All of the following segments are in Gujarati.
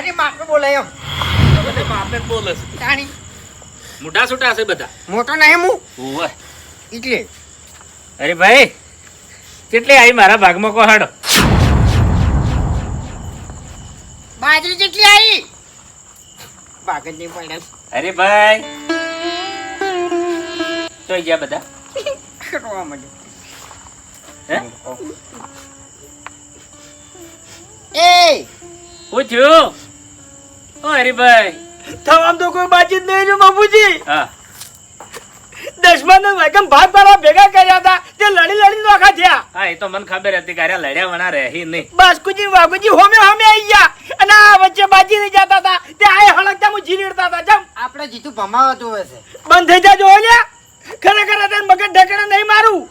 અરે માપે બોલાય એમ. બધા માપે જ બોલે છે. તાણી. મોટા છોટા છે બધા. મોટો ના હું. ઓવે એટલે. અરે ભાઈ કેટલી આવી મારા ભાગમાં કોહાડો? બાજરી જેટલી આવી જ નહીં પડે અરે ભાઈ. તો ગયા બધા? રોવા માંડ્યો. હે? એ. હું થયું? ઓ હરીભાઈ. તમામ તો કોઈ બાજી નહીં રહ્યું બાપુજી. હા. દસમા ને વાગમ ભાગ પાડવા ભેગા કર્યા હતા તે લડી લડી નોખા થયા. હા એ તો મને ખબર હતી કે લડ્યા વણા રહી નહીં. બાસ્કુજી વાઘુજી હોમે હોમે આવી ગયા અને આ વચ્ચે બાજી નહીં જતા હતા. તે આય હળકતા હું જીરીડતા હતા. જમ. આપણે જીતું ભમાવતું હશે બંધ થઈ જાજો લ્યા. ખરેખર અત્યારે મગજ ઢકડે નહીં મારું.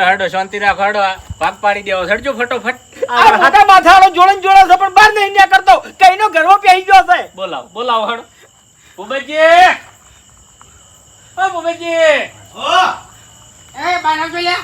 હડો શાંતિ રાખો હડો ભાગ પાડી દેવો સડજો ફટોફટ. આ મોટા માથાળો જોડે જોડે છે પણ બહાર નહીં ન્યા કરતો. કઈનો ગરવો પહેરી ગયો છે. બોલાવો બોલાવો હડો. ભૂપતજી ઓ ભૂપતજી એ બારા જો લે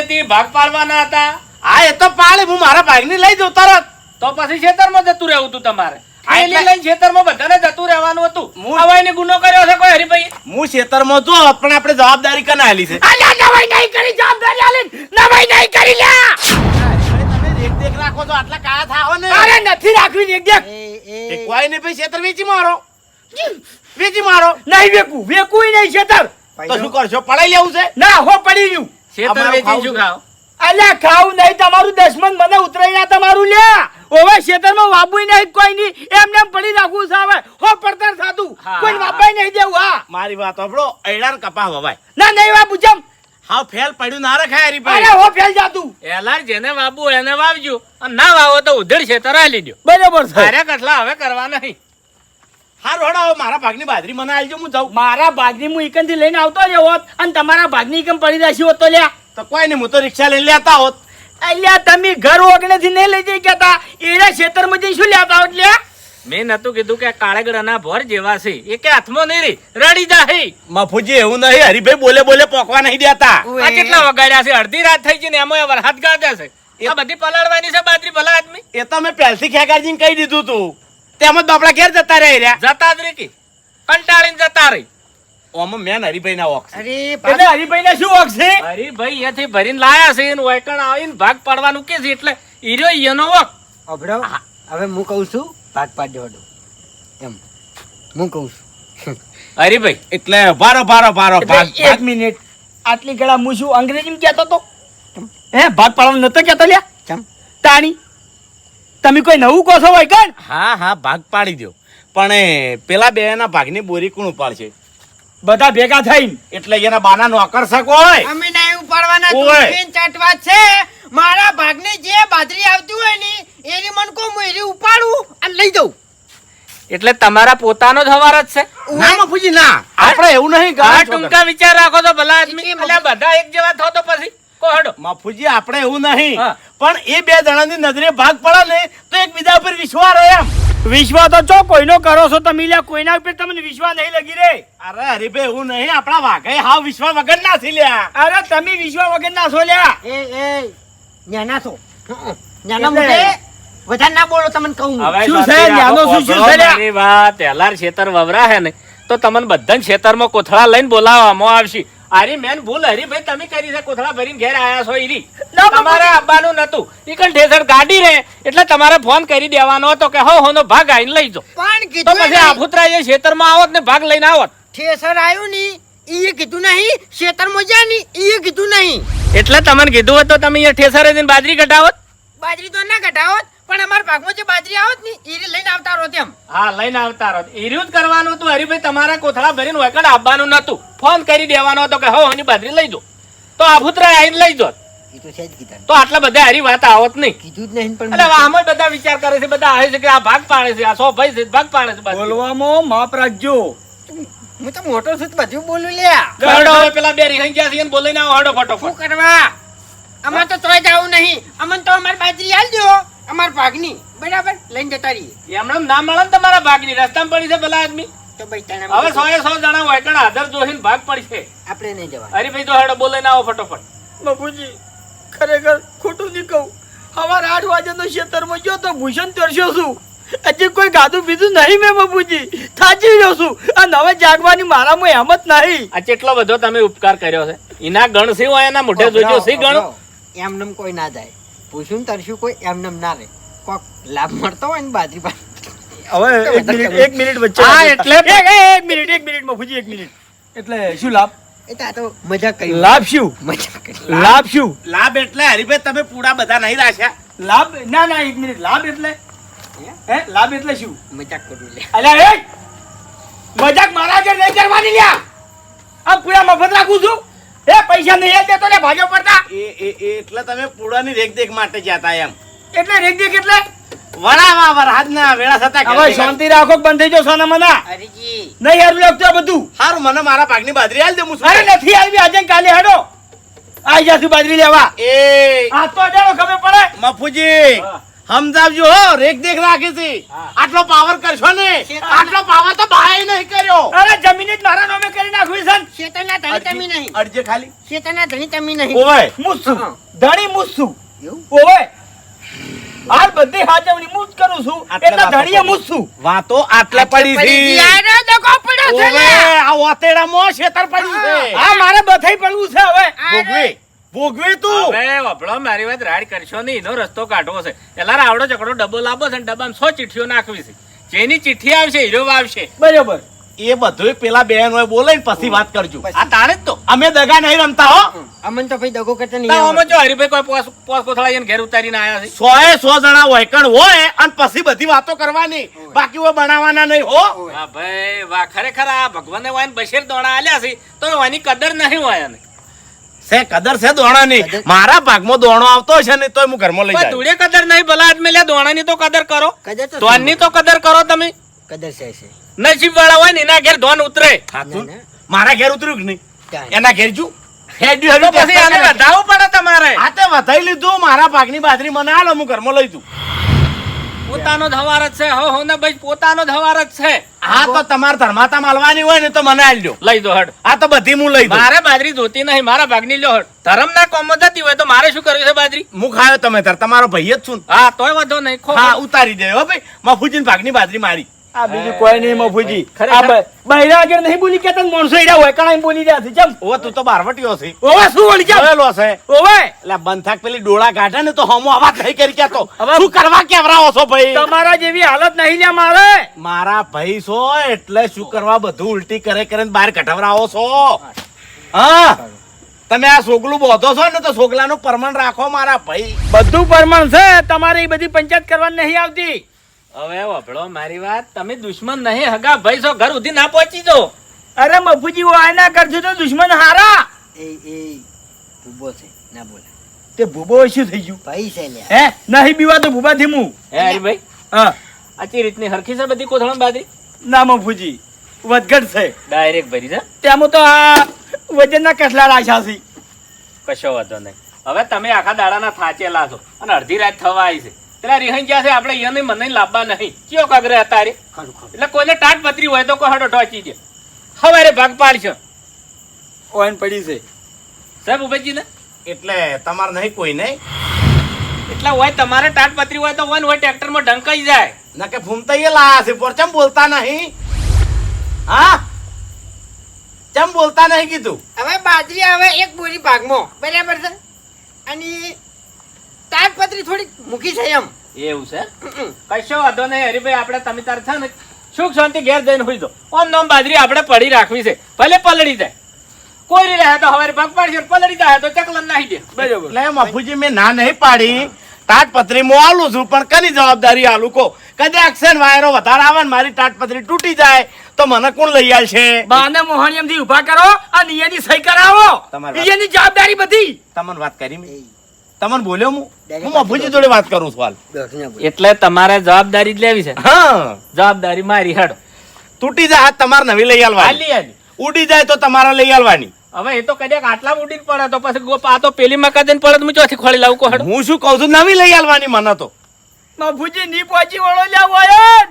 હતી ભાગ પાડવાના હતા. હા એ તો પાળે હું મારા ભાગની લઈ જઉં તરત. તો પછી ખેતરમાં જતું રહેવું હતું તમારે. હા, લઈને ખેતરમાં બધાને જતું રહેવાનું હતું. હું- હવાઈને ગુનો કર્યો છે કોઈ હરીભાઈ હું ખેતરમાં જો પણ આપણે જવાબદારી કને આલી છે? અલ્યા નવાઈ નહીં કરી જવાબદારી આલી નવાઈ નહીં કરી લ્યા! તમે દેખ દેખ રાખો છો આટલા કાયા ને અરે નથી રાખવી એક દેખ. એ કોઈ ને પછી ખેતર વેચી મારો. વેચી મારો. નહીં વેકું વેકું નહીં તો શું કરશો પડાઈ લેવું છે? ના હો પડી ગયું. ખેતર વેચી શું ખાવ. અલ્યા ખાવું નહીં તમારું દસમન મને ઉતરાઈ ના તમારું લ્યા. હવે ખેતરમાં વાબુય નહીં કોઈ નહીં. એમને એમ પડી રાખવું છે હવે. હો પડતર થાતું કોઈ. વાબાય નહીં દેવું હા. મારી વાત સાંભળો એડાન કપા વવાય. ના નહીં વાબુ જમ હા ફેલ પડ્યું ના રખાય હરી અરે હો ફેલ જાતું. એલાર જેને વાબુ એને વાવજો. અને ના વાવો તો ઉધેડ ખેતર આ લીધો બરોબર છે. અરે કટલા હવે કરવા નહીં. હારું હડો મારા ભાગની બાજરી મને આલજો હું જાઉં. મારા ભાગની હું ઈકનથી લઈને આવતો જ હોત અને તમારા ભાગની ઈકન પડી રહેશી હોત તો લ્યા. તો કોઈ નહીં હું તો રિક્ષા લઈને લેતા હોત. અલ્યા તમે ઘર ઓગણેથી નહીં લઈ જઈ ગયા એના ખેતરમાં જઈ શું લેતા હોત લ્યા? મેં નતું કીધું કે કાળેગડાના ભોર જેવા છે. એ કે હાથમાં નહીં રહી રડી જાહે. મફુજી એવું નહીં. હરીભાઈ બોલે બોલે પોકવા નહીં દેતા. આ કેટલા વગાડ્યા છે? અડધી રાત થઈ છે ને એમાં વરસાદ ગાડ્યા છે. આ બધી પલાળવાની છે બાજરી ભલા આદમી? એ તો મેં પહેલથી ખેગારજીને કહી દીધું તું. તેમ જ બાપડા ઘેર જતા રહી રહ્યા. જતા જ રીકી કંટાળીને જતા રહી. ઓમાં મેં ને ના ઓક્ષ અરે એટલે હરીભાઈ ને શું વખ છે? અરે અહીંયાથી ભરીને લાયા છે એને વાયકણ આવીને ભાગ પાડવાનું કે છે એટલે ઈર્યો ઈયોનો વક અભડો હવે હું કહું છું ભાગ પાડજો હડો. એમ હું કહું છું. અરે એટલે ભારો ભારો ભારો ભાગ એક મિનિટ. આટલી ગળા હું શું અંગ્રેજીમાં કહેતો તો હે ભાગ પાડવાનું નતો કહેતો લ્યા? તાણી તમે કોઈ નવું કહો છો ભાઈ હા હા ભાગ પાડી દો પણ એ પેલા બે ના ભાગની બોરી કોણ ઉપાડશે? બધા ભેગા થઈને. એટલે એના બાના નોકર શકો હોય અમે નહીં ઉપાડવાના ઓય. તું ચાટવા છે. મારા ભાગની જે બાજરી આવતી હોય ને એની મન કો હું ઉપાડું અને લઈ જાઉં. એટલે તમારા પોતાનો જ હવાર જ છે? ના મફુજી ના. આપણે એવું નહીં આ ટૂંકા વિચાર રાખો તો ભલા આદમી. એટલે બધા એક જેવા થો તો પછી. કો હડો. મફુજી આપણે એવું નહીં. પણ એ બે જણાની નજરે ભાગ પડે ને તો એકબીજા ઉપર વિશ્વાસ રહે એમ. વિશ્વાસ તો છો કોઈનો કરો છો તમે લ્યા કોઈના ઉપર તમને વિશ્વાસ નહીં લગી રે. અરે હરીભાઈ એવું નહીં આપણા વાઘે હાવ વિશ્વાસ વગર ના છે લ્યા. અરે તમે વિશ્વાસ વગર ના છો લ્યા. એ એ ન્યાના છો. ન્યાના એટલે- વધારે ના બોલો તમને કહું શું છે? ન્યાનો શું- શું છે લ્યા? વાત એલાર ખેતર વવરા હે ને તો તમને બધાને ખેતરમાં કોથળા લઈને બોલાવવામાં આવશે. આરી મેન ભૂલ હરીભાઈ તમે કરી છે કોથળા ભરીને ઘેર આયા છો ઈરી. તમારા આવવાનું નતું. ઈકન ઢેસર ગાડી રે એટલે તમારે ફોન કરી દેવાનો હતો કે હો હોનો ભાગ આઈને લઈ જો પણ તો પછી આફુતરા એ ખેતરમાં આવત ને ભાગ લઈને આવત ઠેસર આવ્યું ની ઈએ કીધું નહીં. ખેતરમાં જા ની ઈએ કીધું નહીં. એટલે તમને કીધું હતો તમે અહીંયા ઠેસરે જઈને બાજરી કઢાવત? બાજરી તો ના ઘટાવત પણ અમાર પાકમાં જે બાજરી આવત ને એ લઈને આવતા રહો તેમ. હા લઈને આવતા રહો. ઈર્યું જ કરવાનું હતું. હરીભાઈ તમારા કોથળા ભરીને વકડ આવવાનું નતું ફોન કરી દેવાનો હતો કે હો એની બાજરી લઈ જો. તો આભૂતરા આવીને લઈ જો. તો જ આટલા બધા હરી વાત આવત નહીં. કીધું જ નહીં પણ એટલે આમાં બધા વિચાર કરે છે બધા આવે છે કે આ ભાગ પાડે છે આ સો ભાઈ છે ભાગ પાડે છે બોલવામાં માપ રાખજો. હું તો મોટો છું બધું બોલું હવે પેલા બે રીહાઈ ગયા છે એને બોલાઈને આવો હડો શું ફટોફટ કરવા? અમાર તો તોય જવું નહીં. અમને તો અમારી બાજરી આલજો. અમાર ભાગની. બરાબર? લઈને જતા રહીએ. એમણે ના મળે ને તમારા ભાગની. રસ્તામાં પડી છે પેલા આદમી? તો ભાઈ તને હવે સો એ સો જણા વાયકણ આધાર જોઈને ભાગ પડશે આપણે નહીં જવા હરીભાઈ તો હેડો બોલે ના આવો ફટોફટ. બાપુજી ખરેખર ખોટું નહીં કહું. સવારે આઠ વાગ્યાનો ખેતરમાં ગયો તો ભૂષણ તરસ્યો છું. હજી કોઈ ગાધું પીધું નહીં મેં બાપુજી. થાચી ગયો છું. અને હવે જાગવાની મારામાં હેમત નહીં. આ કેટલો બધો તમે ઉપકાર કર્યો છે. એના ગણ સી હોય એના મોઢે જોજો. સી ગણ? એમનેમ કોઈ ના જાય. પૂછ્યું તાર શું કોઈ એમનેમ ના રે. કોક લાભ મળતો હોય ને બાજરી પાસે હવે એક મિનિટ એક મિનિટ વચ્ચે હા, એટલે- એક એક મિનિટ એક મિનિટ ફૂજી એક મિનિટ. એટલે શું લાભ? એ તો તો મજા કરી લાભ શું? મજા કરી લાભ શું? લાભ એટલે હરીભાઈ તમે પૂડા બધા નહીં રાખ્યા. લાભ? ના ના એક મિનિટ. લાભ એટલે? હે? લાભ એટલે શું? મજાક કરું લે. અલ્યા એ! મજાક મારા જે નહીં કરવાની લ્યા. આ પૂરા મફત રાખું છું? એ પૈસા નહીં દેતો ને ભાજો પડતા. એ એ એ એટલે તમે પૂડાની રેખદેખ માટે જતા એમ. એટલે રેખદેખ એટલે? વડાવા વરહાદના વેળા થતા હવે શાંતિ રાખો બંધ થઈ જાઓ સોના મના. હરીજી નહીં હારું લાગતું બધું. હારું મને મારા ભાગની બાજરી આલ દે હું અરે નથી આવી આજે કાલે હાડો. આઈ જાશું બાજરી લેવા. એ. આ તો જાણો ખબર પડે. મફુજી. સમજાવજો હો રેખ દેખ રાખી હતી આટલો પાવર કરશો ને આટલો પાવર તો ભાઈ નહીં કર્યો. અરે જમીન જ મારા નામે કરી નાખવી છે. શેતરના ધણી તમી નહીં. અડજે ખાલી? શેતરના ધણી તમી નહીં. ઓય મુસુ ધણી મુસુ એવું? ઓવે. હાલ બધી હાજવણી મુજ કરું છું. એટલે વાતો ધણીએ મુસુ વાતો આટલે પડી છે યાર, ડખો પડ્યો છે. આ ઓતેડામાં છેતર પડી છે. હા મારે બધાય પડવું છે હવે. ભોગવે. ભોગવે તું. હવે વપડો મારી વાત રાડ કરશો નહીં. એનો રસ્તો કાઢવો છે. એલા રાવડો ચકડો ડબ્બો લાવો છે અને ડબ્બામાં સો ચીઠીઓ નાખવી છે. જેની ચિઠ્ઠી આવશે હીરો આવશે બરોબર. એ બધું પેલા બેન હોય બોલે પછી વાત કરજો. આ તારે જ તો. અમે દગા નહીં રમતા હો. અમન તો ભાઈ દગો કરતા નહીં ના, જો હરીભાઈ કોઈ પોસ પોસ કોથળા જઈને ઘેર ઉતારીને આયા છે સો એ સો જણા વહેકણ હોય અને પછી બધી વાતો કરવાની. બાકી હોય બનાવવાના નહીં હો. ભાઈ વાહ ખરેખર આ ભગવાને વાયન બશેર દોણા આલ્યા છે તો એની કદર નહીં હોય સે કદર છે દોણાની. મારા ભાગમાં દોણો આવતો છે ને તોય હું ઘરમાં લઈ જાય. ધૂળે કદર નહીં ભલા આદમી લે દોણાની તો કદર કરો. ધોનની તો કદર કરો તમે. કદર છે છે. નસીબ વાળા હોય ને એના ઘેર ધોન ઉતરે. મારા ઘેર ઉતર્યું કે નહીં? એના ઘેર જુ હેડ્યું હેડ્યું પછી આને વધાવવું પડે તમારે. આ તે વધાઈ લીધું મારા ભાગની બાજરી મને આલો હું ઘરમાં લઈ જઉં. પોતાનો ધવાર જ છે. હો હો ને ભાઈ પોતાનો ધવાર જ છે. હા તો તમારે ધર્માતા માલવાની હોય ને તો મને આલજો લઈ દો હડ. આ તો બધી હું લઈ મારે બાજરી જોતી નહીં મારા ભાગની લ્યો હડ. ધરમ ના કોમ જતી હોય તો મારે શું કરવું છે બાજરી? હું ખાયો તમે તાર તમારો ભાઈ જ છું હા તોય વાંધો નહીં ખો. હા ઉતારી દે હો ભાઈ. મફુજીન ભાગની બાજરી મારી. આ બીજું કોઈ નહીં મફુજી. આ બૈરા આગળ નહીં બોલી કેતા ને માણસો એડા હોય કણાઈ બોલી રહ્યા છે. ચમ. ઓ તું તો બારવટીયો છે. ઓવે શું વળી ચમ? જોયેલો છે. ઓવે. એટલે બંથાક પેલી ડોળા કાઢે ને તો હમો અવાજ નહીં કરી કેતો હવે- શું કરવા કેવરાવો છો ભાઈ? તમારા જેવી હાલત નહીં લ્યા મારે. મારા ભાઈ છો એટલે શું કરવા બધું ઉલટી કરે કરે બહાર કઢવરાવો છો? હા? તમે આ સોગલું બોધો છો ને તો સોગલાનું પરમણ રાખો મારા ભાઈ. બધું પરમણ છે તમારે એ બધી પંચાયત કરવાની નહીં આવતી. હવે વભળો મારી વાત. તમે દુશ્મન નહીં હગા ભાઈ છો ઘર સુધી ના પહોંચી જો અરે મફુજી વાય ના કરજો તો દુશ્મન હારા. એ એ ભૂબો છે. ના બોલે. તે ભૂબો શું થઈ ગયું. ભાઈ છે લ્યા હે નહીં બીવા તો ભૂબા ધીમું હે હરીભાઈ? હા. આચી રીતની હરખી છે બધી કોથળણ બાજરી ના મફુજી. વધઘટ છે. ડાયરેક્ટ ભરી છે? તેમાં તો આ વજનના કસલા રાખ્યા છે. કશો વાંધો નહીં. હવે તમે આખા દાડાના થાચેલા છો અને અડધી રાત થવા આવી છે. પેલા રિહાઈ જ્યાં છે આપણે એને મને લાવવા નહીં. કયો કગરે અત્યારે એટલે કોઈને ટાટ પતરી હોય તો કોઈ હડો ઠોચી દે. હવારે ભાગ પાડશે ઓન પડી છે. સાહેબ ઉભેજી ને એટલે તમારે નહીં કોઈ નહીં? એટલે હોય તમારે ટાટ પતરી હોય તો વન હોય ટ્રેક્ટરમાં ઢંકાઈ જાય. ના કે ફૂમતા એ લાયા છે પર ચમ બોલતા નહીં? હા? ચમ બોલતા નહીં કીધું? હવે બાજરી હવે એક બોરી ભાગમાં. બરાબર છે? અને તાટપત્રી થોડી મૂકી છે એમ. એવું છે? કશો વાંધો નહીં હરીભાઈ આપણે તમે તાર છે ને સુખ શાંતિ ઘેર જઈને હોઈ દો ઓમ નોમ બાજરી આપણે પડી રાખવી છે. ભલે પલળી જાય. કોઈ રહે તો હવે પગ પાડશે પલળી જાય તો ચકલન નાખી દે. બરોબર. એટલે મફુજી મેં ના નહીં પાડી. તાટપત્રી હું આલું છું પણ કની જવાબદારી આલું કો કદી એક્સન વાયરો વધારે આવે ને મારી તાટપત્રી તૂટી જાય તો મને કોણ લઈ આવશે બાને મોહણીયમથી ઊભા કરો અને એની સહી કરાવો. તમારી એની જવાબદારી બધી. તમને વાત કરી મેં. તમને બોલ્યો હું? હું મફુજી જોડે વાત કરું છું હાલ. એટલે તમારે જવાબદારી જ લેવી છે. હા. જવાબદારી મારી હેડ. તૂટી જાય તમારે નવી લઈ હાલી ઉડી જાય તો તમારે લઈ આલવાની. હવે એ તો કદાચ આટલા ઉડીને પડે તો પછી ગોપા આ તો પેલી માં દઈને પડે તો હું ચોથી ખોળી લાવું કોહડ હું શું કહું છું? નવી લઈ આલવાની મને તો. મફુજી ની પહોંચી વળો લ્યા વયન!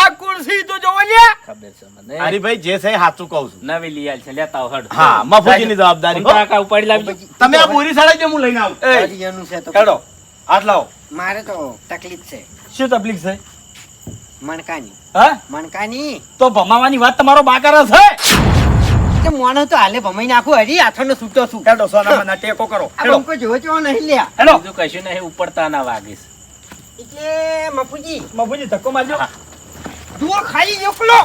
આ કુર્સી તો જોવો લે ખબર છે મને. હરીભાઈ જે છે સાચું કહું છું. નવી લઈ આલ છે. લેતા હડ. હા મફુજીની જવાબદારી. કાકા ઉપાડી લાવજો તમે આ બોરી સાડા હું લઈને આવું. એ એનું છે તો. હેડો હાથ લાવો. મારે તો તકલીફ છે. શું તકલીફ છે? મણકાની. હા? મણકાની? તો ભમાવાની વાત તમારો બાકાર છે? કે મોણો તો હાલે ભમાઈ નાખું હરી હાથોનો છૂટો છું. હેડો સોનામાં ટેકો કરો. આ હેડો. બંકો જોવો જેવો નહીં લ્યા. હેડો. બીજું કશું નહીં ઉપડતા ના વાગીશ. એટલે મફુજી. મફુજી ધક્કો મારજો. જુઓ ખાલી એકલો.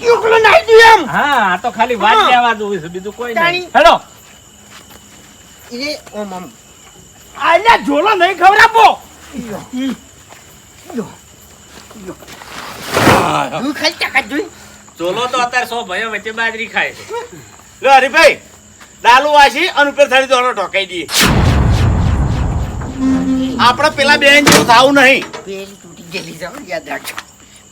એકલો નાઈ દઉં એમ. હા આ તો ખાલી વાત લેવા જોવું છે બીજું કોઈ નહીં. હેલો. એ ઓમ ઓમ આને ઝોલો નહીં ખવડાવો. તું ખાલી જોઈ. તો અત્યારે સો ભાઈઓ વચ્ચે બાજરી ખાય છે. લો હરીભાઈ ડાલુ વાસી અને ઉપર થાળી દોડો ઢોકાઈ દઈએ. આપણે પેલા બેન જેવું થવું નહીં. પેલી તૂટી ગયેલી જાવ યાદ રાખજો.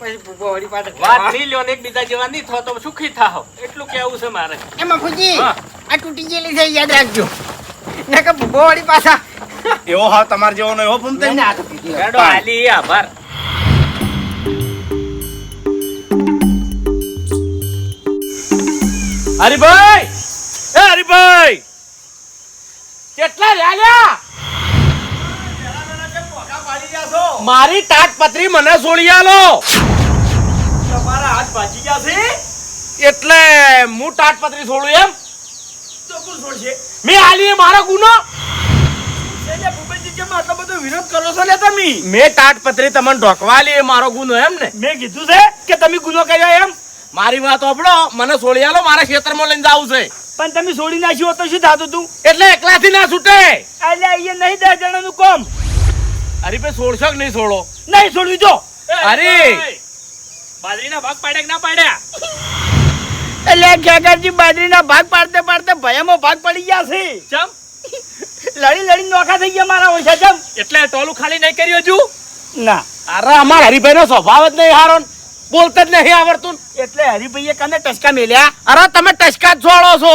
પછી ભૂગો વળી પાછળ વાત નહીં લ્યો ને એકબીજા જેવા નહીં થો તો સુખી થાઓ એટલું કેવું છે મારે. એ મફુજી આ તૂટી ગયેલી છે યાદ રાખજો. નકર ભૂગો વળી પાછા. એવો હાવ તમારે જેવો નહીં હો ફૂમતે ના, ના, આ તો તૂટી હાલી આભાર. હરીભાઈ! એ હરીભાઈ! કેટલા રહ્યા મારી ટાટ પત્રી મને છોડી આલો. તમારા હાથ ભાજી ગયા છે એટલે હું ટાટ પત્રી છોડું એમ. તો કોણ છોડશે મેં આલી મારો ગુનો. એટલે આટલો બધો વિરોધ કરો છો ને તમે? મેં ટાટ તમને ઢોકવાલી એ મારો ગુનો એમ ને. મેં કીધું છે કે તમે ગુનો કર્યો એમ? મારી વાત ઓપડો મને છોડી આલો મારા ક્ષેત્રમાં લઈને જાવું છે. પણ તમે છોડી નાખ્યું તો શું થતું તું? એટલે એકલાથી ના છૂટે. એટલે અહીંયા નહીં દસ જણાનું કોમ. હરીભાઈ છોડશો કે નહીં છોડો? નહીં છોડવી જો. અરે! બાજરીના ભાગ પાડ્યા કે ના પાડ્યા? એટલે ખેકરજી બાજરીના ભાગ પાડતે પાડતે ભયામાં ભાગ પડી ગયા છે. ચમ? લડી લડી નોખા થઈ ગયા મારા ઓછા ચમ? એટલે ટોલું ખાલી નહીં કર્યું હજુ? ના. અરે અમાર હરીભાઈ નો સ્વભાવ જ નહીં હારો બોલતા જ નહીં આવડતું એટલે હરિભાઈએ કને ટચકા મેલ્યા? અરે તમે ટચકા જ છોડો છો.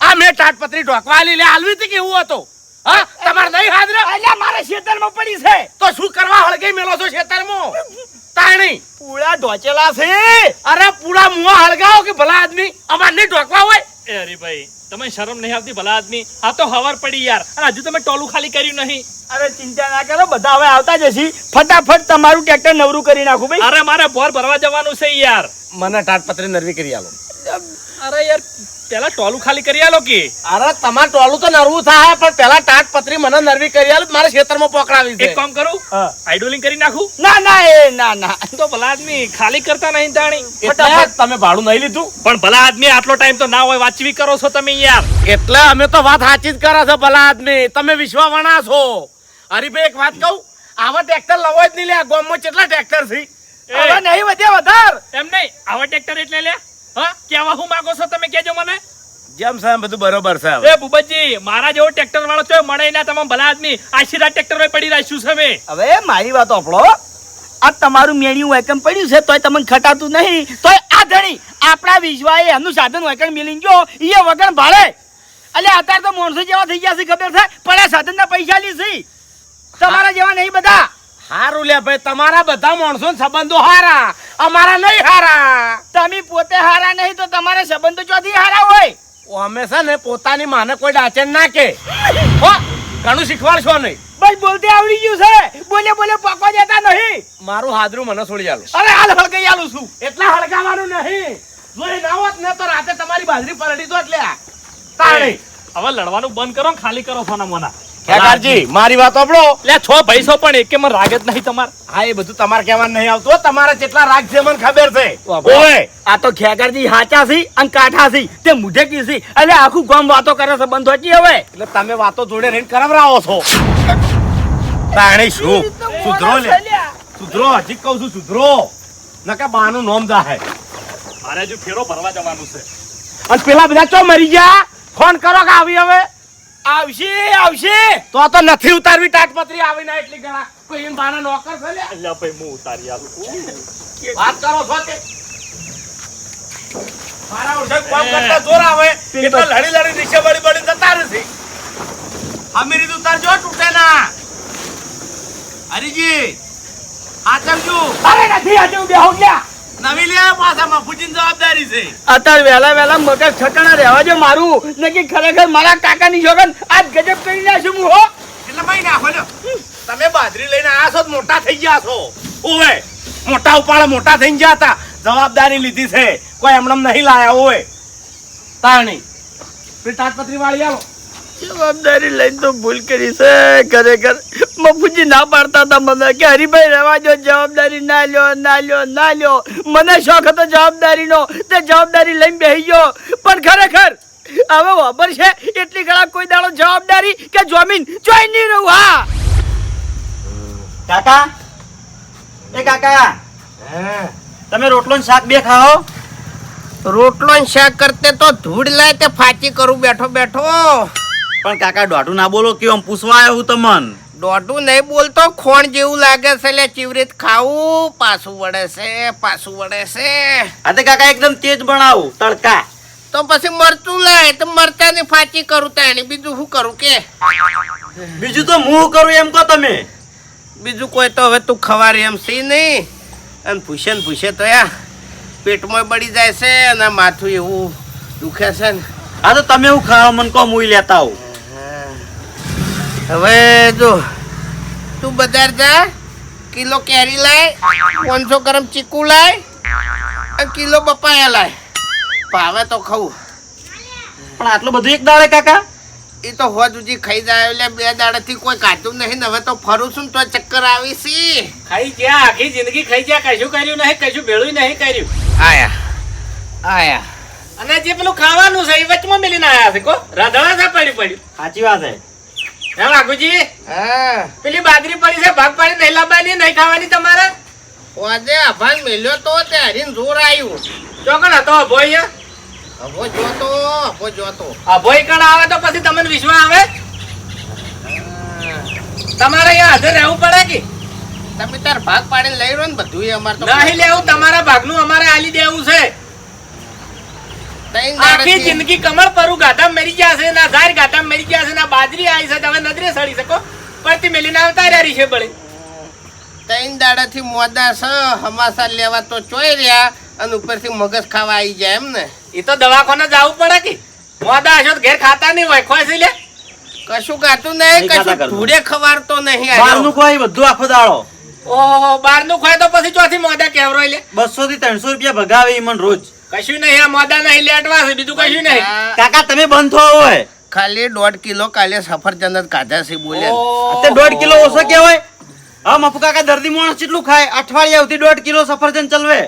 આ મેં ટાટપત્રી ઢોકવા લે હાલવી હતી કે એવું હતો? હા? તમારે નહીં હાજર? અલ્યા મારા ખેતરમાં પડી છે. તો શું કરવા હળગઈ મેલો છો ખેતરમાં તાણી. પૂળા ઢોચેલા છે. અરે પૂળા મુવા હળગાવો કે ભલા આદમી? અમાર નહીં ઢોકવા હોય. એ હરીભાઈ તમે શરમ નહીં આવતી ભલા આદમી? આ તો હવાર પડી યાર અને હજુ તમે ટોલું ખાલી કર્યું નહીં. અરે ચિંતા ના કરો બધા હવે આવતા જશી ફટાફટ તમારું ટ્રેક્ટર નવરું કરી નાખું ભાઈ. અરે મારે બોર ભરવા જવાનું છે યાર. મને ટાટપત્રી નરવી કરી આલો. અરે યાર પેલા ટોલું ખાલી કરી આલો કે. અરે તમાર ટોલું તો નરવું થાય પણ પેલા ટાટપત્રી મને નરવી કરી આલો મારા ખેતરમાં પકડાવી એક કામ કરું હા. આઈડોલિંગ કરી નાખું. ના ના એ ના ના. તો ભલા આદમી ખાલી કરતા નહીં તાણી. એટલે તમે ભાડું નહીં લીધું. પણ ભલા આદમી આટલો ટાઈમ તો ના હોય વાંચવી કરો છો તમે યાર. એટલે અમે તો વાત સાચી જ કરો છો ભલા આદમી. તમે વિશ્વાવાના છો. હરીભાઈ એક વાત કહું. આવા ટ્રેક્ટર લવો જ નહીં લે ગામમાં કેટલા ટ્રેક્ટર છે? હવે નહીં વધ્યા વધાર. એમ નહીં. આવા ટ્રેક્ટર એટલે લે હા? કેવા હું માંગો છો તમે કેજો મને. જેમ છે બધું બરોબર છે. એ ભૂપતજી મારા જેવો ટ્રેક્ટર વાળો છો મળે ના તમામ ભલા આદમી આશીર્વાદ ટ્રેક્ટર પડી રાખ્યું છે મેં હવે મારી વાત ઓપડો આ તમારું મેળ્યું વેકમ પડ્યું છે તોય તમને ખટાતું નહીં. તોય આ ધણી આપણા વિશ્વાએ એમનું સાધન વેકણ મિલી ગયો એ વગર ભાડે. એટલે અત્યારે તો માણસો જેવા થઈ ગયા છે ખબર છે? પણ આ સાધનના પૈસા લીધી તમારા જેવા નહીં બધા. હારું લે ભાઈ તમારા બધા માણસો સંબંધો હારા અમારા નહીં હારા. તમે પોતે હારા નહીં તો તમારા સંબંધો ચોથી હારા હોય? હંમેશા અમે છે ને પોતાની માને કોઈ ડાચન ના કે. હો ઘણું શીખવાડશો નહીં. બસ બોલતે આવડી ગયું છે. બોલે બોલે પકવા જતા નહીં. મારું હાદરું મને છોડી આલું. અરે હાલ હળગાઈ આલું છું. એટલા હળગાવાનું નહીં. જોઈ ના હોત ને તો રાતે તમારી બાજરી પલળી દો એટલે. તાણી. હવે લડવાનું બંધ કરો ખાલી કરો સોના મોના ખેગારજી મારી વાત સાંભળો. લે છો પૈસો પણ એક મને રાગ જ નહીં તમાર. હા એ બધું તમારે કહેવાનું નહીં આવતું તમારે કેટલા રાગ છે મને ખબર છે. ઓય આ તો ખેગરજી હાચા છે અને કાઠા છે તે મુઢે કી છે એટલે આખું ગામ વાતો કરે છે બંધ હોતી હવે? એટલે તમે વાતો જોડે રહીને કરાવરાવો છો. તાણે શું? સુધરો લે. સુધરો હજી કહું છું સુધરો. નકા બાનું નોમ જાહે. મારે જો ફેરો ભરવા જવાનું છે. અને પેલા બધા ચો મરી ગયા? ફોન કરો કે આવી હવે? આવશે આવશે. તો તો નથી ઉતારવી તાટપત્રી આવીને એટલી ગણા. કોઈ એમ બાના નોકર છે અલ્યા ભાઈ હું ઉતારી આલું વાત કરો છો કે મારા ઉઠે કામ કરતા જોર આવે. એટલે લડી લડી નીચે બળી બળી જતા રહેશે અમીરી ઉતારજો તૂટે ના હરીજી આચમજો અરે નથી આજે બે બેહું ગયા નવી લે પાછા મફુજીની જવાબદારી છે. અત્યારે વહેલા વહેલા મગજ ઠકાણા રહેવા જો મારું. નક્કી ખરેખર મારા કાકાની જોગન આજ ગજબ કરી નાખ્યું હું હો. એટલે ભાઈ નાખો લ્યો. તમે બાજરી લઈને આયા છો મોટા થઈ ગયા છો. ઓવે મોટા ઉપાડા મોટા થઈ ગયા હતા. જવાબદારી લીધી છે. કોઈ એમનેમ નહીં લાયા ઓવે. તારણી પેલી તાજપત્રી વાળી આવો. જવાબદારી લઈને તો ભૂલ કરી છે ખરેખર. મફુજી ના પાડતા હતા મને કે હરિભાઈ રહેવા જો જવાબદારી ના લ્યો ના લ્યો ના લ્યો. મને શોખ હતો જવાબદારીનો. તે જવાબદારી લઈને બેસી ગયો. પણ ખરેખર હવે વાપર છે એટલી ઘણા કોઈ દાડો જવાબદારી કે જમીન જોઈ નહીં રહું હા. કાકા? એ કાકા તમે રોટલો ને શાક બે ખાઓ? રોટલો ને શાક કરતે તો ધૂળ લાય તે ફાચી કરું બેઠો બેઠો. પણ કાકા દોઢું ના બોલો કેમ? આમ પૂછવા આવ્યો હું તમને. દોઢું નહીં બોલતો ખોણ જેવું લાગે છે એટલે ચીવરીત ખાવું પાછું વળે છે પાછું વળે છે. અરે કાકા એકદમ તેજ બનાવું તડકા. તો પછી મરચું લાય તો મરચાની ફાચી કરું તાણી બીજું શું કરું કે? બીજું તો હું કરું એમ કહો તમે. બીજું કોઈ તો હવે તું ખવારી એમ સી નહીં. અને પૂછે ને પૂછે તો યા પેટમાં બળી જાય છે અને માથું એવું દુખે છે ને. આ તો તમે હું ખાવા મન કહો હું લેતા આવું. હવે જો તું બજાર જા કિલો કેરી લાય પાંચસો ગ્રામ ચીકુ લાય અને કિલો બપાયા લાય. ભાવે તો ખાવું પણ આટલું બધું એક દાડે કાકા? એ તો હોજ ઉજી ખાઈ જાય એટલે બે દાડાથી કોઈ કાઢતું નહીં ને હવે તો ફરું છું ને તો ચક્કર આવી છે ખાઈ ગયા આખી જિંદગી ખાઈ ગયા કશું કર્યું નહીં કશું ભેળું નહીં કર્યું. આયા આયા. અને જે પેલું ખાવાનું છે એ વચમાં મેલીને આયા છે કો? રાધણા છે પડ્યું પડ્યું. સાચી વાત હે હે વાઘુજી? હા. પેલી બાજરી પડી છે ભાગ પાડી નહીં લાવવાની નહીં ખાવાની તમારે? આજે આભાર મેલ્યો તો તે હરીન જોર આવ્યું ચોકણ હતો ભોય અભો જોતો અભો જોતો. આ કણ આવે તો પછી તમને વિશ્વાસ આવે? તમારે અહીંયા હાજર રહેવું પડે કે? તમે તાર ભાગ પાડીને લઈ રહ્યો ને બધું અમારે નહીં લેવું તમારા ભાગનું અમારે આલી દેવું છે. આખી જિંદગી કમળ પરું ગાધા મરી ગયા છે ના ઝાર ગાધા મરી ગયા છે ના બાજરી આવી છે તમે નજરે સડી શકો. પરથી મેલીને આવતા રહ્યા છે બળે ત્રણ દાડાથી મોદા છે હમાસા લેવા તો ચોઈ રહ્યા અને ઉપરથી મગજ ખાવા આવી જાય એમ ને. એ તો દવાખાને જવું પડે કે? મોદા હશો તો ઘેર ખાતા નહીં હોય ખોસી લે. કશું ગાતું નહીં ખાતા કશું. ધૂળે ખવારતો નહીં બહારનું કોઈ બધું આખો દાડો. ઓહો બહારનું ખોય ખાય તો પછી ચોથી મોદા કેવરોય લે. બસો થી ત્રણસો રૂપિયા ભગાવે એ મને રોજ. કશું નહીં આ મોદા નહીં લેટવા છે બીજું કશું નહીં. કાકા તમે બંધ થો હોય. ખાલી દોઢ કિલો કાલે સફરજન જ કાઢા છે બોલે. તે દોઢ કિલો ઓછો કેવાય હા મફુ કાકા દર્દી માણસ કેટલું ખાય અઠવાડિયા સુધી દોઢ કિલો સફરજન ચલવે.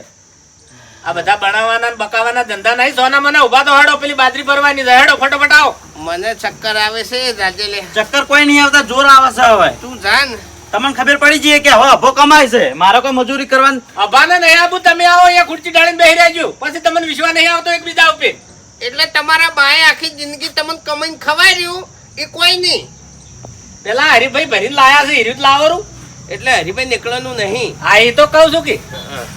આ બધા બનાવવાના બકાવાના ધંધા નહીં સોના મને ઊભા તો હડો પેલી બાજરી ભરવાની છે. હેડો ફટોફટ આવો. મને ચક્કર આવે છે રાજે લે. ચક્કર કોઈ નહીં આવતા જોર આવે છે હવે. તું જા ને. તમને ખબર પડી જઈએ કે હવે અભો કમાય છે. મારે કોઈ મજૂરી કરવાની અભાને નહીં આપું તમે આવો અહીંયા ખુરચી ડાળીને બેહી રહેજો. પછી તમને વિશ્વાસ નહીં આવતો એકબીજા ઉપર. એટલે તમારા બાએ આખી જિંદગી તમને કમાઈને ખવાઈ રહ્યું? એ કોઈ નહીં. પેલા હરીભાઈ ભરીને લાયા છે હીરું જ લાવવાનું. એટલે હરીભાઈ નીકળવાનું નહીં. હા એ તો કહું છું કે.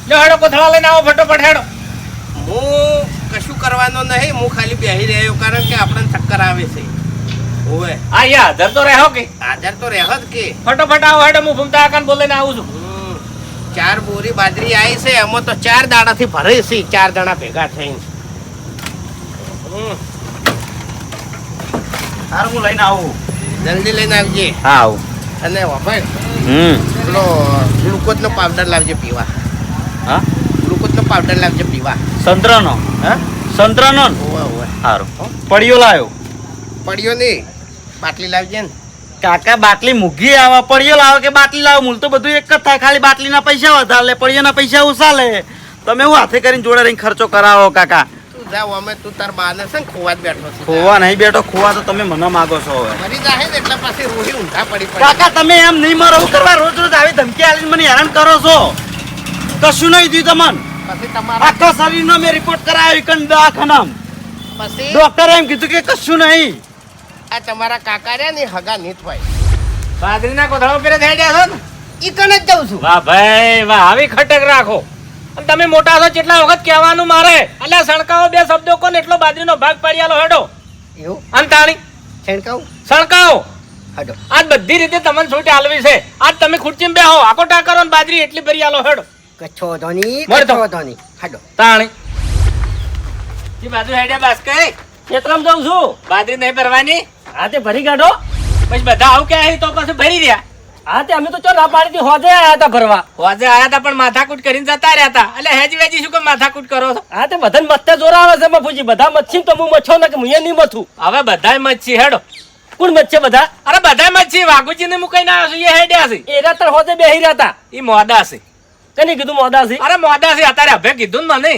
જો હેડો કોથળા લઈને આવો ફટોફટ હેડો. હું કશું કરવાનો નહીં હું ખાલી બેહી રહ્યો કારણ કે આપણને ચક્કર આવે છે. ઓવે આ યા હાજર તો રહો કે. હાજર તો રહે જ કે. ફટોફટ આવો હેડો હું ફૂમતા આકાને બોલીને આવું છું. ચાર બોરી બાજરી આવી છે એમાં તો ચાર દાડાથી ભરે છે ચાર જણા ભેગા થઈને. હમ. સારું હું લઈને આવું. જલ્દી લઈને આવજે. હા આવું. અને વાપર હમ. પેલો ગ્લુકોઝનો પાવડર લાવજે પીવા. હા? ગ્લુકોઝનો પાવડર લાવજે પીવા. સંતરાનો. હા? સંતરાનો ને? ઓવે ઓવે સારું પડિયો લાવ્યો પડિયો નહીં. બાટલી લાવજે ને. કાકા બાટલી મૂકી આવે પડ્યો લાવો કે બાટલી લાવો? મૂળ તો બધું એક જ થાય. ખાલી બાટલીના પૈસા વધારે લે પડ્યોના પૈસા ઓછા લે. તમે હું હાથે કરીને જોડે રહીને ખર્ચો કરાવો કાકા. તું જાઓ અમે તું તાર બાને છે ને ખોવા જ બેઠો છે. ખોવા નહીં બેઠો ખોવા તો તમે મને માગો છો હવે. મરી જાહે ને એટલે પછી રોહી ઊંધા પડી પડી. કાકા તમે એમ નહીં મરો કરવા રોજ રોજ આવી ધમકી આલીને મને હેરાન કરો છો? કશું નહીં થયું તમને? પછી તમારા આખા શરીરનો મેં રિપોર્ટ કરાયો એકન દવાખાનામાં. પછી? ડોક્ટરે એમ કીધું કે કશું નહીં. આ તમારા કાકા રહ્યા ને હગા નીત ભાઈ બાજરીના કોથળા ઉપર થઈ ગયા છો ઈ કણ જ જાઉં છું. વાહ ભાઈ વાહ આવી ખટક રાખો. અને તમે મોટા છો કેટલા વખત કહેવાનું મારે એટલે સણકાવો બે શબ્દો કોને એટલો બાજરીનો ભાગ પાડી આલો હેડો. એવું? અંતાણી છેડકાવું સણકાવો. હડો. આજ બધી રીતે તમને છૂટ આલવી છે. આજ તમે ખુરચીમાં બેહો. આખો ટાકરો ને બાજરી એટલી ભરી આલો હડો. કચ્છો ધોની કચ્છો ધોની હાડો. તાણી. જી બાજુ હેડ્યા બાસ કઈ ખેતરામાં જાઉં છું. બાજરી નહીં ભરવાની. હા તે ભરી કાઢો. પછી બધા આવું કે અહીં તો પછી ભરી રહ્યા. હા તે અમે તો ચો ના પાડી હતી હોજે આયા હતા ભરવા. હોજે આયા હતા પણ માથાકૂટ કરીને જતા રહ્યા હતા એટલે હેજી વેજી શું કે માથાકૂટ કરો છો? હા તે બધાને મત્તે જોર આવે છે મફુજી બધા મચ્છી તો હું મચ્છો ને કે હું નહીં મથું. હવે બધાય મચ્છી હેડો. કોણ મચ્છે બધા? અરે બધાય મચ્છી વાઘુજી ને મુકાઈને આવ્યો છું એ હેડ્યા છે. એ રાતર હોજે બેહી રહ્યા હતા એ મોડા છે. કની કીધું મોદા છે? અરે મોડા છે અત્યારે અભે કીધું ને મને.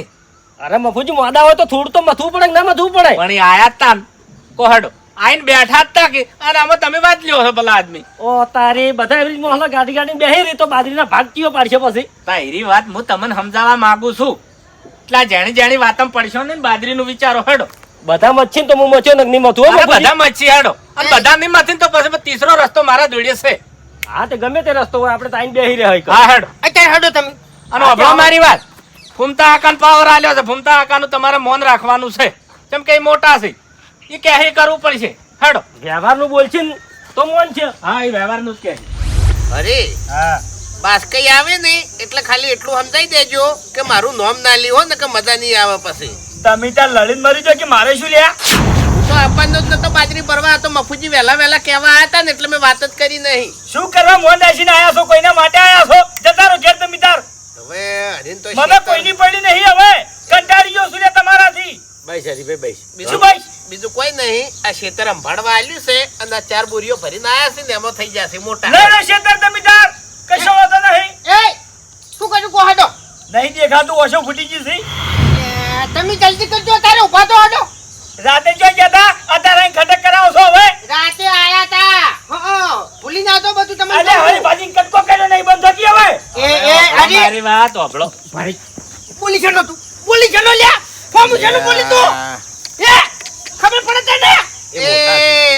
અરે મફુજી મોદા હોય તો થોડું તો મથવું પડે ના મથવું પડે? પણ આયા જ તા. કોહડો આઈને બેઠા હતા કે અને આમાં તમે વાત લ્યો છો ભલા આદમી. ઓ તારી બધા એવી મોહલા ગાડી ગાડી બેહી રહી તો બાજરીના ભાગ કયો પાડશે પછી? તારી વાત હું તમને સમજાવવા માંગુ છું. એટલા જેણી જાણી વાતમ પડશો ને બાજરીનું વિચારો હેડો. બધા મચ્છી તો હું મચ્યો ને મથું હો બધા મચ્છી હેડો. અને બધા ની મથી તો પછી તીસરો રસ્તો મારા દોડ્યો છે. હા તે ગમે તે રસ્તો હોય આપણે તો આઈને બેહી રહ્યા હોય. હા હેડો. અત્યારે હેડો તમે? અને અભળો મારી વાત. ફૂમતા આકાન પાવર આલ્યો છે. ફૂમતા આકાનું તમારે મૌન રાખવાનું છે. કેમ કે એ મોટા છે. એ કહે કરવું પડશે. હેડો. વ્યવહારનું બોલ છે ને તો મોન છે. હા એ વ્યવહારનું જ કહે અરે હા. બાસ્કઈ આવે ને એટલે ખાલી એટલું સમજાઈ દેજો કે મારું નામ ના લ્યો ને કે મજા નહીં આવે પછી. તમે ત્યાં લડીને મરી જાઓ કે મારે શું લ્યા? તો આપણને જ નતો બાજરી ભરવા તો મફુજી વહેલા વહેલા કહેવા આવ્યા હતા ને એટલે મેં વાત જ કરી નહીં. શું કરવા મોન નાસીને આયા છો? કોઈના માટે આયા છો? જતા રહો ઘેર તમે તાર. હવે હરીન તો મને કોઈની પડી નહીં હવે. બસ હરીભાઈ બાઈસ. બીજું ભાઈ બીજું કોઈ નહીં. આ ખેતર અંભાડવા આવ્યું છે અને આ ચાર બોરીઓ ભરીને આવ્યા છે ને એમાં થઈ જશે મોટા. ના ના ખેતર તમે તાર કશો વાતો નહીં. એ શું કર્યું? કો હાડો. નહીં દેખાતું ઓછો ફૂટી ગયું છે. તમે જલ્દી કરજો તારે ઊભા તો હાડો. રાતે જો ગયા તા અત્યારે અહીં ખટક કરાવો છો હવે. રાતે આયા તા. ભૂલી ના તો બધું તમે અરે હવે ભાજી કટકો કર્યો નહીં બંધ થતી હવે? એ એ અરે મારી વાત અભળો બોલી છનો તું. બોલી છનો લ્યા. ફોર્મ છનો બોલી તું? એ ખબર પડે તને? એ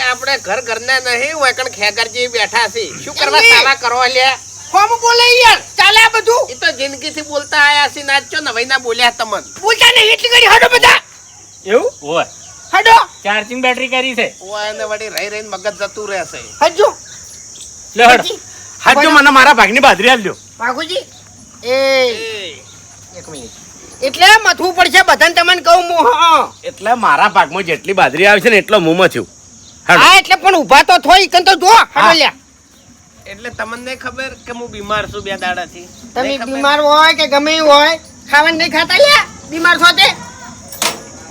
આપણે ઘર ઘરના નહીં વેકણ ખેગરજી બેઠા છે. શું કરવા સાલા કરો લ્યા? ફોર્મ બોલે યાર? ચાલે આ બધું? એ તો જિંદગીથી બોલતા આયા છે નાચો નવાઈ ના બોલ્યા તમન. બોલતા નહીં એટલી ઘડી હડો બધા. એવું? ઓય હડો. ચાર્જિંગ બેટરી કરી છે. ઓય ને વળી રહી રહીને મગજ જતું રહેશે. હજુ? લે હેડો. હાજો? મને મારા ભાગની બાજરી આલ્યો ભાગુજી એ. એક મિનિટ. એટલે મથવું પડશે બધાને તમને કહું હું હા એટલે મારા પાકમાં જેટલી બાજરી આવે છે ને એટલો મું મથ્યું હા એટલે પણ ઊભા તો થોઈ ઈકન તો જો હાલો એટલે તમને ખબર કે હું બીમાર છું બે દાડાથી? તમે બીમાર હોય કે ગમે એવું હોય ખાવાનું નહીં ખાતા લે બીમાર છો તે?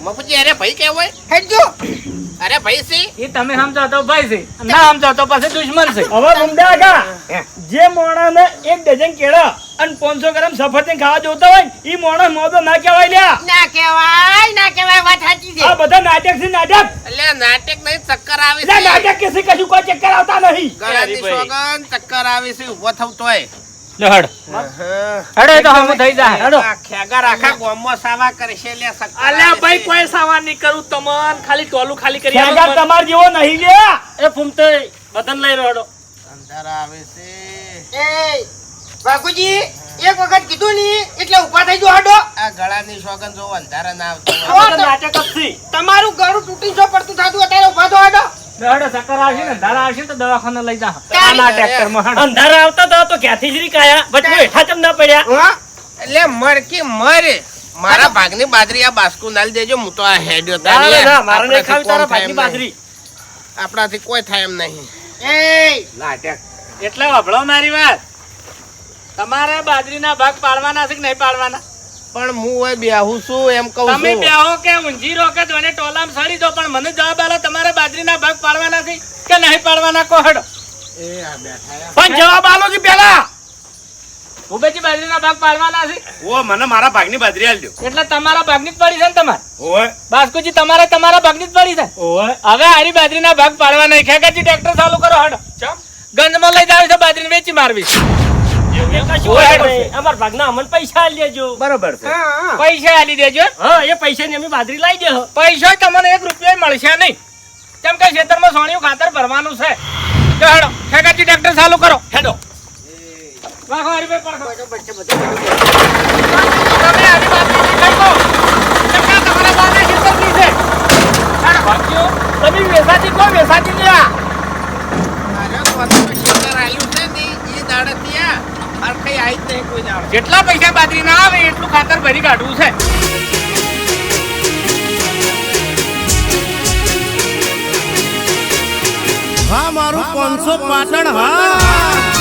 મફુજી અરે ભાઈ કેવો હોય? હેડજો અરે ભાઈ સી. એ તમે સમજો તો ભાઈ સી ના સમજો તો પછી દુશ્મન છે. હવે મુંડા કા જે મોણાને એક ડઝન કેળા અને 500 ગ્રામ સફરજન ખાવા જોતા હોય એ ઈ મોણસ મોદો ના કહેવાય લ્યા. ના કહેવાય ના કહેવાય વાત સાચી છે. આ બધા નાટક છે નાટક. એટલે નાટક નહીં ચક્કર આવે છે. નાટક કે કશું કોઈ ચક્કર આવતા નહીં ગણાતી સોગન ચક્કર આવે છે ઊભો થવું હોય. લે હેડો. હેડો તો હમ થઈ જાય હેડો. આ ખેગર આખા સાવા કરશે લે ચક્કર અલ્યા ભાઈ કોઈ સાવાર નહીં કરું તમન ખાલી ટોલું ખાલી કરી તમાર જેવો નહીં લ્યા. એ ફૂમતે બધાને લઈ રહ્યો હેડો. અંધારા આવે છે. એ બાપુજી એક વખત કીધું ની એટલે ઊભા થઈ જો હડો. આ ગળાની સોગન જો અંધારા ના આવતો નાટક જ તમારું ગળું તૂટી જો પડતું થાતું અત્યારે ઊભા તો હડો. લે ચક્કર આવશે ને ધારા આવશે તો દવાખાને લઈ જા. તારી ના ટ્રેક્ટરમાં અંધારા આવતા હતા તો ક્યાંથી જ રીકાયા? વચમાં હેઠા ચમ ના પડ્યા? એટલે મરકી મરે. મારા ભાગની બાજરી આ બાસ્કુ નાલ દેજો હું તો આ હેડ્યો ના, મારે ખાવી તારા ભાગની બાજરી. આપણાથી કોઈ થાય એમ નહીં. એ નાટક. એટલે વભળો મારી વાત. તમારે બાજરીના ભાગ પાડવાના છે કે નહીં પાડવાના? પણ હું હવે બેહું છું એમ કહું તમે બેહો કે ઊંઝી રો કે જોને ટોલામ સડી દો પણ મને જવાબ આલો તમારે બાજરીના ભાગ પાડવાના છે કે નહીં પાડવાના કહો એ આ બેઠા પણ જવાબ આલો કે પેલા ઉભેજી બાજરીના ભાગ પાડવાના છે. ઓ મને મારા ભાગની બાજરી આલજો એટલે તમારા ભાગની જ પડી છે ને તમારે? ઓય. બાસ્કુજી તમારે તમારા ભાગની જ પડી છે. ઓય. હવે હારી બાજરીના ભાગ પાડવાના નહીં ખેગાજી ટ્રેક્ટર ચાલુ કરો હડો. ગંજમાં લઈ જાવ છે બાજરી વેચી મારવી. અમારા ભાગના અમને પૈસા આલી દેજો. બરોબર છે. પૈસા આલી દેજો. હા એ પૈસા ની અમે બાજરી લાવી દે પૈસા તમને એક રૂપિયા મળશે નહીં. કેમ કે ખેતરમાં સોણિયું ખાતર ભરવાનું છે. જો હેડો ખેગાજી ટ્રેક્ટર ચાલુ કરો. હેડો. વાહ હરીભાઈ પડખો. તમે આની બાજરી ખાઈ લો. ચક્કા તમારા બાને ખેતરની છે. હેડો, ભાગ્યો. તમે વેસાતી કો વેસાતી લ્યા. દાડે ત્યાં. હરખાઈ આવી જ નહીં કોઈ દાડે. જેટલા પૈસા બાજરી ના આવે એટલું ખાતર ભરી કાઢવું છે. હા મારું પાંચસો પાટણ હા.